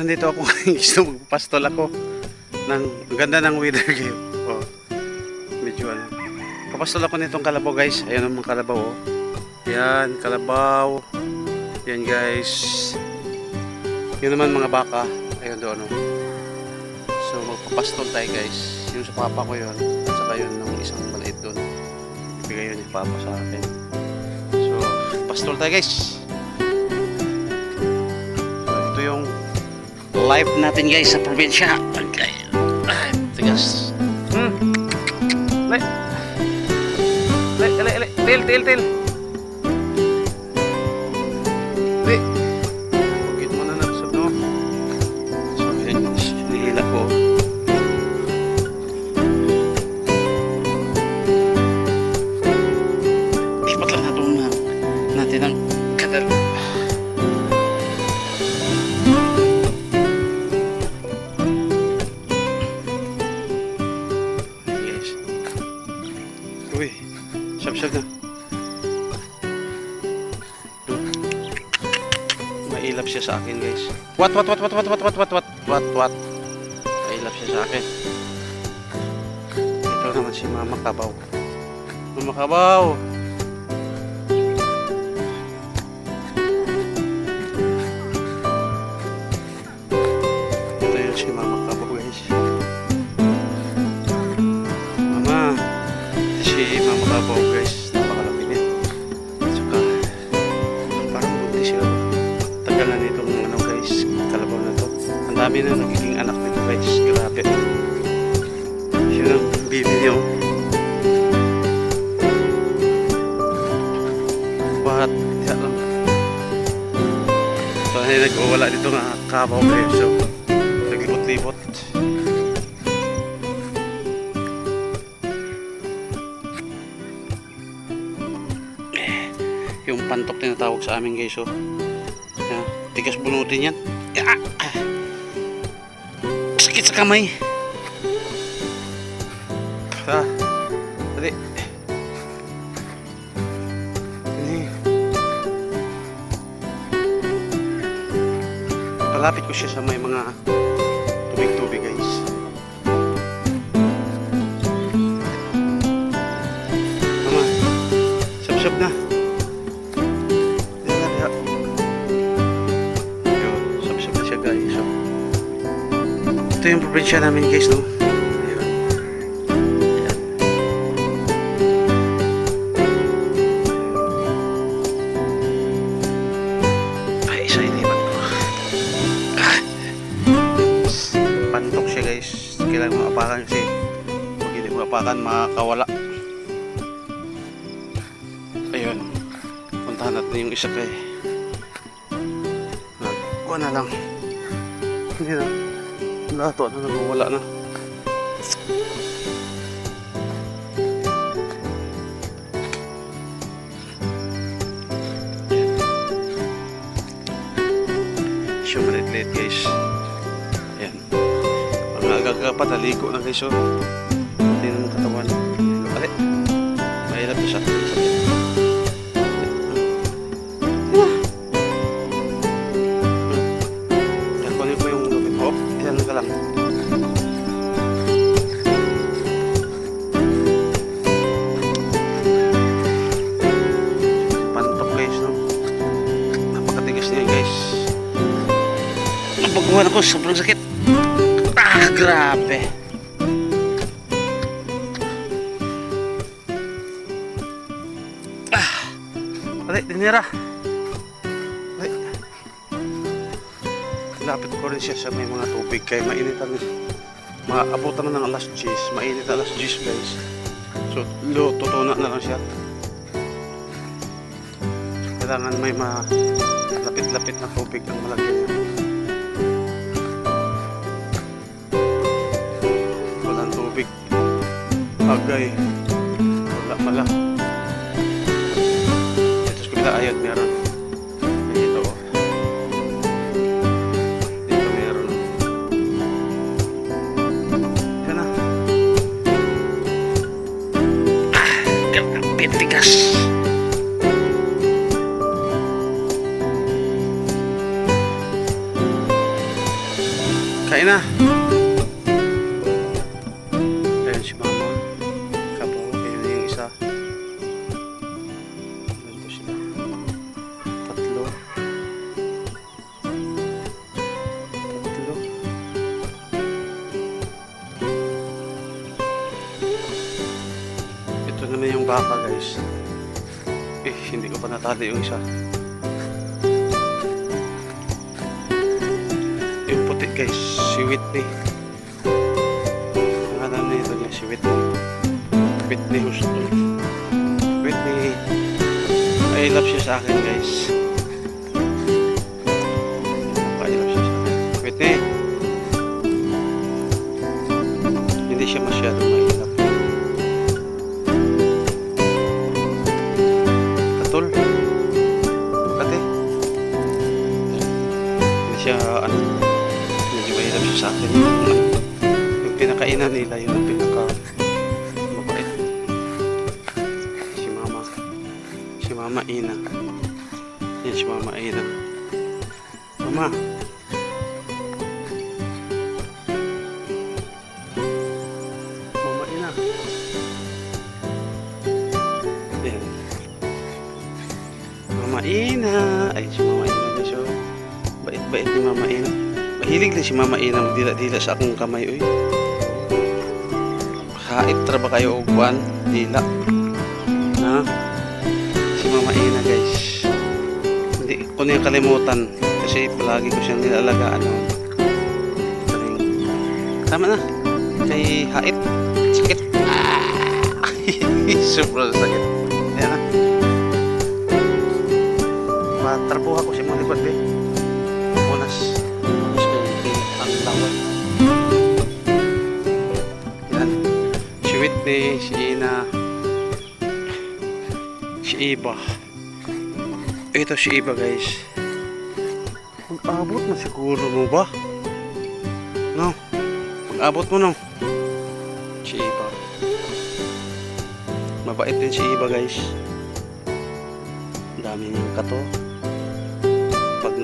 nandito ako gusto magpastol ako ng ganda ng weather ngayon. Oh. Medyo ano. Papastol ako nitong kalabaw guys. Ayun ang mga kalabaw oh. Yan, kalabaw. Yan guys. Yun naman mga baka. Ayun doon oh. So magpapastol tayo guys. Yung sa papa ko yun. At saka yun ng isang maliit doon. Ibigay yun ni papa sa akin. So, pastol tayo guys. Ito yung live natin guys sa probinsya. Okay. Ay, tigas. Hmm. Le. Le, le, le. Til, til, til. Sa akin, guys. What, what, what, what, what, what, what, what, what, what, what? Mailap siya sa akin. Ito naman si Mama Kabaw. Mama Kabaw! Ito yun si Mama Kabaw, guys. Mama, ito si Mama Kabaw, guys. Tagal na nitong ano, guys, kalabaw na to. Ang dami na nagiging anak nito, guys. Grabe. Yun ang baby niyo. What? Yan lang. So, ay nag-uwala dito nga kabaw, guys. So, naglibot-libot. yung pantok tinatawag sa amin guys oh. Yan, tigas bunutin yan Ah, ah. sakit sa kamay ah, Dali. palapit ko siya sa may mga ito yung probinsya namin guys, no? Ayan. Ay, isa. Ah. Pantok siya guys. Kailangan mo apakan kasi pag hindi mo apakan, makakawala. Ayun. Puntahan natin yung isa kay. Nagkuha na lang. Hindi na na ito. Ano nang wala na. Siya malit-lit guys. Ayan. Mga agagapat, haligo na guys. So, hindi na katawan. Mahirap na siya. Ko, sobrang sakit. Ah, grabe. Ah, balik, dinira. Balik. Lapit ko rin siya sa may mga tubig kaya mainitan maabutan na ng alas 10 mainit alas 10 guys so tutuna na lang siya kailangan may malapit-lapit na tubig ang malagyan niya agay wala mala ito sa kabila ayat meron dito oh. Dito meron. Yan na. Ah, grabe tigas. Ina. Ayan baka guys. Eh, hindi ko pa natali yung isa. Yung puti guys, si Whitney. Ang ano na ito niya, si Whitney. Whitney Houston. Whitney. I love siya sa akin guys. I love siya sa akin. Whitney. Hindi siya masyadong mahirap. Katul. Kate. Hindi siya ano medyo mahirap siya sa akin. Yung pinakainan nila yun ang pinaka mabait. Si mama. Si mama ina. Yan si mama ina. Mama mama ina ay si mama ina na siya bait-bait ni mama ina Mahilig din si Mama Ina magdila-dila sa akong kamay uy. Hait tra ba kayo og buwan? Dila. Ha? Si Mama Ina guys. Hindi ko niya kalimutan kasi palagi ko siyang nilalagaan. Galing. Tama na. Kay hait. Sakit. Ah! Sobrang sakit. Yan na. Matrabuha ko si mga libat eh. Unas. Unas ko yung ang laway. Yan. Si Whitney, si Ina, si Iba. Ito si Iba guys. Mag-abot na siguro mo ba? No? Mag-abot mo no? Si Iba. Mabait din si Iba guys. Ang dami niyang kato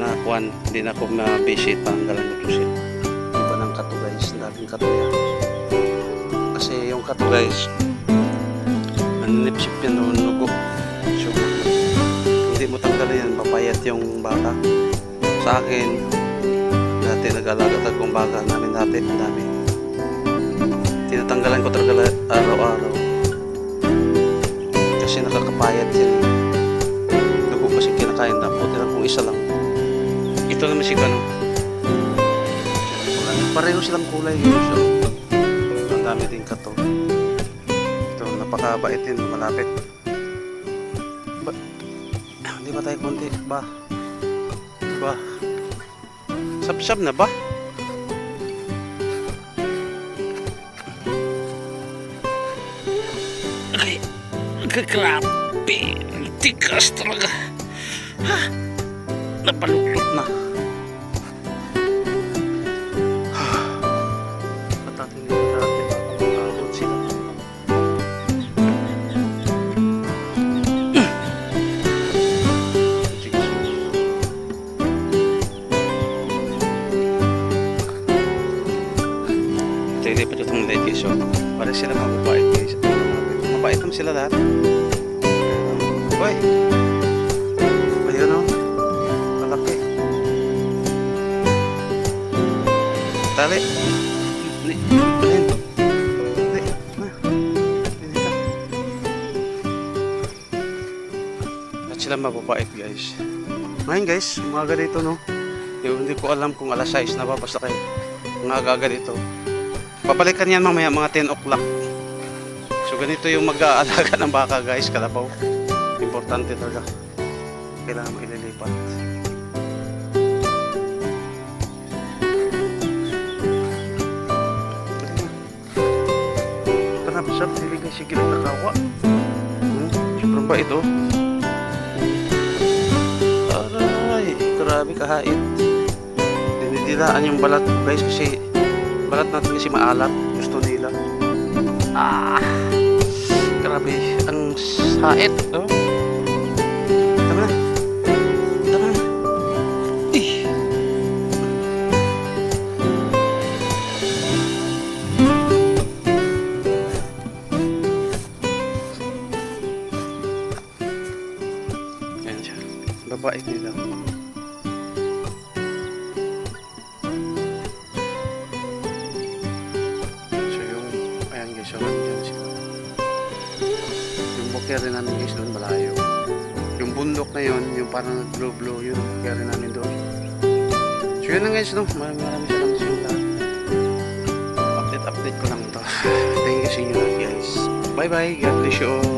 pag nakuan, hindi na ako ma-visit tanggalan ko siya. Iba ng kato guys, daming kato yan. Kasi yung kato guys, maninipsip yan noon nugo. Hindi mo tanggalin yan, papayat yung baka. Sa akin, dati nag-alaga tagong baka namin dati, ang dami. Tinatanggalan ko talaga araw-araw. Kasi nakakapayat yan. Dugo kasi kinakain, dapat lang kung isa lang. Ito naman si Kano. Pareho silang kulay yun. So, ang dami din kato. Ito, napakabait din. Malapit. Ba, hindi ba tayo konti? Ba? Ba? Sab-sab na ba? Ay, grabe. Tikas talaga. Ha? Napaluklot na. Para sila mababait guys. Mabait naman sila lahat. Uy! Ayun o. Malaki. Tali. At sila mababait guys. Ngayon guys, umaga dito no. Hindi ko alam kung alas 6 na ba basta kayo. Umaga dito. Babalikan yan mamaya mga 10 o'clock. So ganito yung mag-aalaga ng baka guys, kalabaw. Importante talaga. Kailangan mo ililipat. Tanap siya, niligay siya gilang nakawa. Hmm, sobrang bait oh. Aray, grabe kahait. Dinidilaan yung balat guys kasi Balat natin kasi maalat. Gusto nila. Ah! Grabe. Ang sait. Oh. Tama na. Tama na. Eh. Ayan siya. Babae nila. Bukere namin guys doon malayo. Yung bundok na yun, yung parang nag-blow-blow, yun, yung bukere namin doon. So yun lang guys, no? Maraming maraming salamat sa inyo lahat. Update-update ko lang to. Thank you sa inyo guys. Bye-bye. God bless you all.